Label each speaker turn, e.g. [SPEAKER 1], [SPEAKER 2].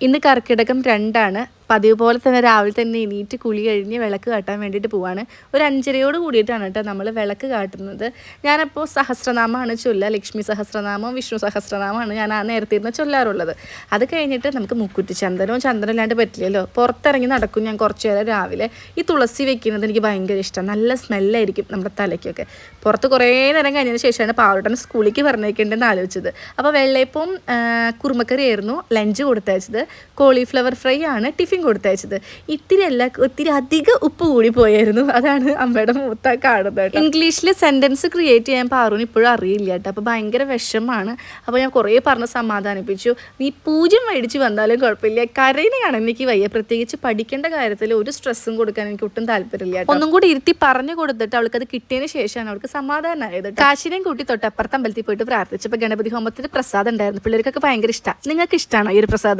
[SPEAKER 1] ഇന്ന് കർക്കിടകം രണ്ടാണ്. പതിവ് പോലെ തന്നെ രാവിലെ തന്നെ എണീറ്റ് കുളി കഴിഞ്ഞ് വിളക്ക് കാട്ടാൻ വേണ്ടിയിട്ട് പോവാണ്. ഒരു അഞ്ചരയോട് കൂടിയിട്ടാണ് കേട്ടോ നമ്മൾ വിളക്ക് കാട്ടുന്നത്. ഞാനപ്പോൾ സഹസ്രനാമമാണ് ചൊല്ല ലക്ഷ്മി സഹസ്രനാമം വിഷ്ണു സഹസ്രനാമമാണ് ഞാൻ ആ നേരത്തെ ഇരുന്ന് ചൊല്ലാറുള്ളത്. അത് കഴിഞ്ഞിട്ട് നമുക്ക് മുക്കുറ്റി ചന്ദനവും ചന്ദനം ഇല്ലാണ്ട് പറ്റില്ലല്ലോ. പുറത്തിറങ്ങി നടക്കും ഞാൻ കുറച്ച് നേരം രാവിലെ. ഈ തുളസി വെക്കുന്നത് എനിക്ക് ഭയങ്കര ഇഷ്ടം. നല്ല സ്മെല്ലായിരിക്കും നമ്മുടെ തലയ്ക്കൊക്കെ. പുറത്ത് കുറേ നേരം കഴിഞ്ഞതിന് ശേഷമാണ് പാവട്ടൻ സ്കൂളിലേക്ക് പറഞ്ഞേക്കേണ്ടതെന്ന് ആലോചിച്ചത്. അപ്പോൾ വെള്ളയപ്പവും കുറുമക്കറിയായിരുന്നു ലഞ്ച് കൊടുത്തയച്ചത്. കോളിഫ്ലവർ ഫ്രൈ ആണ്. ടിഫിൻ കൊടുത്തയച്ചത്. ഇത്തിരി അല്ല ഒത്തിരി അധികം ഉപ്പ് കൂടി പോയായിരുന്നു. അതാണ് അമ്മയുടെ മൂത്ത കാണുന്നത് ഇംഗ്ലീഷിൽ സെന്റൻസ് ക്രിയേറ്റ് ചെയ്യാൻ പാറുവിന് ഇപ്പോഴും അറിയില്ല കേട്ടോ. അപ്പോൾ ഭയങ്കര വിഷമാണ്. അപ്പോൾ ഞാൻ കുറേ പറഞ്ഞ് സമാധാനിപ്പിച്ചു. നീ പൂജ്യം മേടിച്ച് വന്നാലും കുഴപ്പമില്ല. കരയിനെ കാണാൻ എനിക്ക് വയ്യ. പ്രത്യേകിച്ച് പഠിക്കേണ്ട കാര്യത്തിൽ ഒരു സ്ട്രെസ്സും കൊടുക്കാൻ എനിക്ക് ഒട്ടും താല്പര്യമില്ല ഒന്നും കൂടി ഇരുത്തി പറഞ്ഞു കൊടുത്തിട്ട് അവൾക്ക് അത് കിട്ടിയതിന് ശേഷമാണ് അവൾക്ക് സമാധാനമായത്. കാശിനെയും കൂട്ടി തൊട്ടപ്പുറത്ത് അമ്പലത്തിൽ പോയിട്ട് പ്രാർത്ഥിച്ചപ്പോൾ ഗണപതി ഹോമത്തിന് പ്രസാദം ഉണ്ടായിരുന്നു. പിള്ളേർക്കൊക്കെ ഭയങ്കര ഇഷ്ടമാണ് നിങ്ങൾക്ക് ഇഷ്ടമാണോ ഈ ഒരു പ്രസാദം?